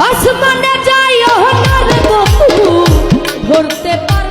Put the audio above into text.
আসমানে যাই অহংকার বন্ধু ধরতে পার